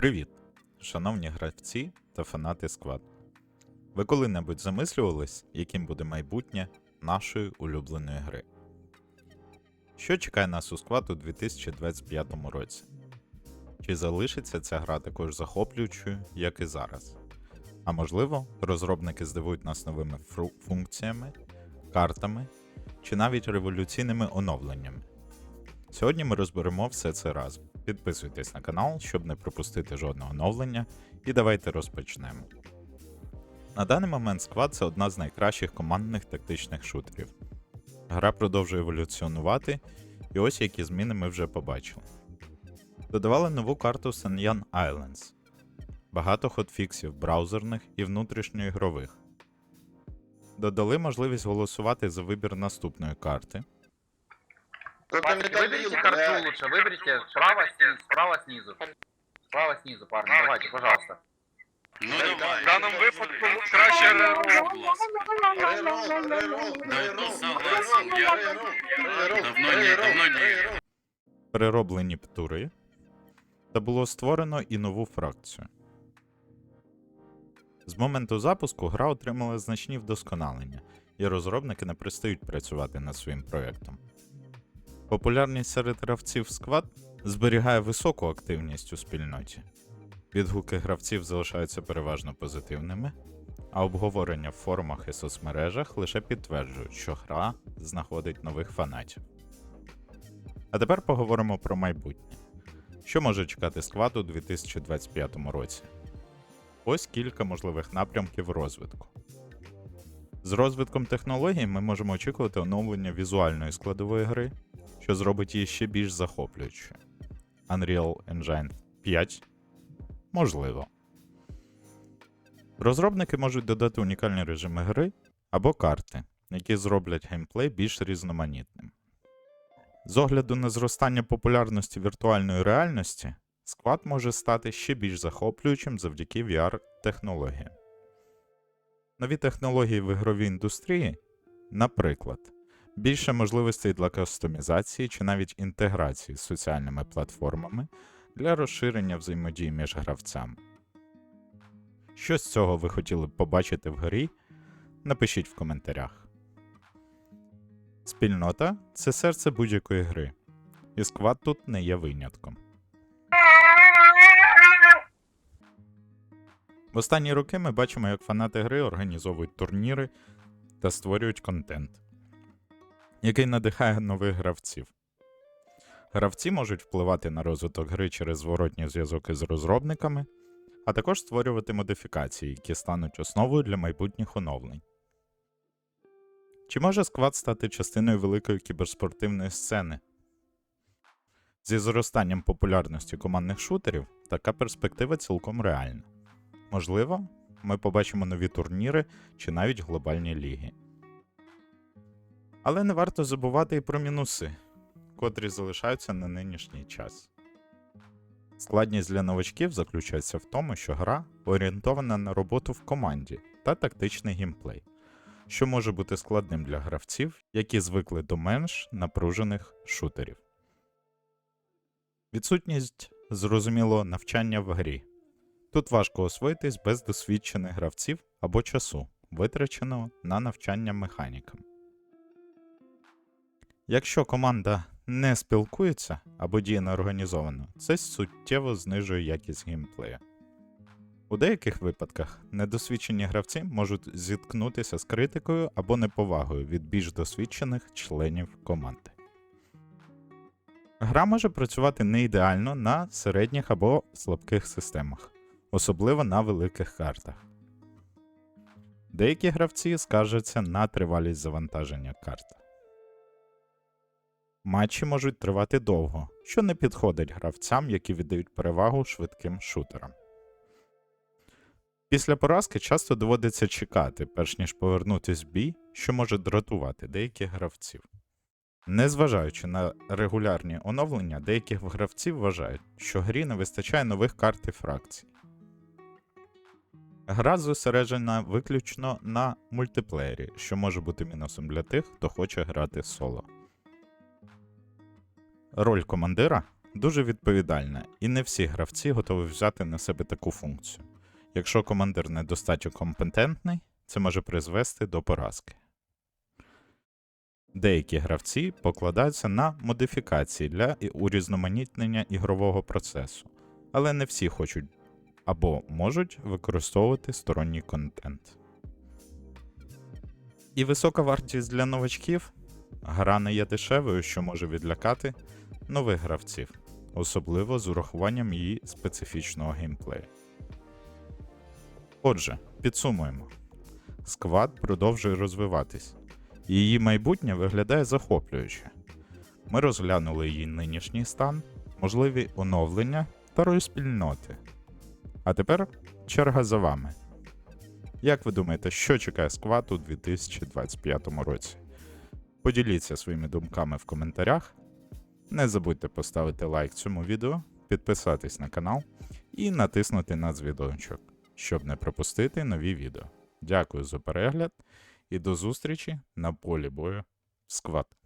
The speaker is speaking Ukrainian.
Привіт, шановні гравці та фанати сквад. Ви коли-небудь замислювались, яким буде майбутнє нашої улюбленої гри? Що чекає нас у сквад у 2025 році? Чи залишиться ця гра також захоплюючою, як і зараз? А можливо, розробники здивують нас новими функціями, картами чи навіть революційними оновленнями. Сьогодні ми розберемо все це разом. Підписуйтесь на канал, щоб не пропустити жодного оновлення, і давайте розпочнемо. На даний момент Squad це одна з найкращих командних тактичних шутерів. Гра продовжує еволюціонувати, і ось які зміни ми вже побачили. Додавали нову карту Sanyan Islands, багато хотфіксів браузерних і внутрішньоігрових. Додали можливість голосувати за вибір наступної карти. Выберите карту лучше, выберите справа, снизу, справа снизу. Справа снизу, парни, давайте, пожалуйста. Ну давай. В даному випадку краще рерол. Давно ні, давно ні. перероблені птури, та було створено і нову фракцію. З моменту запуску гра отримала значні вдосконалення, і розробники не перестають працювати над своїм проєктом. Популярність серед гравців Squad зберігає високу активність у спільноті. Відгуки гравців залишаються переважно позитивними, а обговорення в форумах і соцмережах лише підтверджують, що гра знаходить нових фанатів. А тепер поговоримо про майбутнє. Що може чекати сквад у 2025 році? Ось кілька можливих напрямків розвитку. З розвитком технологій ми можемо очікувати оновлення візуальної складової гри, що зробить її ще більш захоплюючою. Unreal Engine 5? Можливо. Розробники можуть додати унікальні режими гри або карти, які зроблять геймплей більш різноманітним. З огляду на зростання популярності віртуальної реальності, склад може стати ще більш захоплюючим завдяки VR-технологіям. Нові технології в ігровій індустрії, наприклад, більше можливостей для кастомізації чи навіть інтеграції з соціальними платформами для розширення взаємодії між гравцями. Що з цього ви хотіли б побачити в грі? Напишіть в коментарях. Спільнота це серце будь-якої гри, і сквад тут не є винятком. В останні роки ми бачимо, як фанати гри організовують турніри та створюють контент, який надихає нових гравців. Гравці можуть впливати на розвиток гри через зворотній зв'язок із розробниками, а також створювати модифікації, які стануть основою для майбутніх оновлень. Чи може сквад стати частиною великої кіберспортивної сцени? Зі зростанням популярності командних шутерів така перспектива цілком реальна. Можливо, ми побачимо нові турніри чи навіть глобальні ліги. Але не варто забувати і про мінуси, котрі залишаються на нинішній час. Складність для новачків заключається в тому, що гра орієнтована на роботу в команді та тактичний геймплей, що може бути складним для гравців, які звикли до менш напружених шутерів. Відсутність зрозуміло навчання в грі. Тут важко освоїтись без досвідчених гравців або часу, витраченого на навчання механікам. Якщо команда не спілкується або діє неорганізовано, це суттєво знижує якість геймплею. У деяких випадках недосвідчені гравці можуть зіткнутися з критикою або неповагою від більш досвідчених членів команди. Гра може працювати не ідеально на середніх або слабких системах, особливо на великих картах. Деякі гравці скаржаться на тривалість завантаження карт. Матчі можуть тривати довго, що не підходить гравцям, які віддають перевагу швидким шутерам. Після поразки часто доводиться чекати, перш ніж повернутись в бій, що може дратувати деяких гравців. Незважаючи на регулярні оновлення, деяких гравців вважають, що грі не вистачає нових карт і фракцій. Гра зосереджена виключно на мультиплеєрі, що може бути мінусом для тих, хто хоче грати соло. Роль командира дуже відповідальна, і не всі гравці готові взяти на себе таку функцію. Якщо командир недостатньо компетентний, це може призвести до поразки. Деякі гравці покладаються на модифікації для урізноманітнення ігрового процесу, але не всі хочуть або можуть використовувати сторонній контент. І висока вартість для новачків гра не є дешевою, що може відлякати нових гравців, особливо з урахуванням її специфічного геймплею. Отже, підсумуємо. Сквад продовжує розвиватись. Її майбутнє виглядає захоплююче. Ми розглянули її нинішній стан, можливі оновлення старої спільноти. А тепер черга за вами. Як ви думаєте, що чекає сквад у 2025 році? Поділіться своїми думками в коментарях. Не забудьте поставити лайк цьому відео, підписатись на канал і натиснути на дзвіночок, щоб не пропустити нові відео. Дякую за перегляд і до зустрічі на полі бою. Сквад!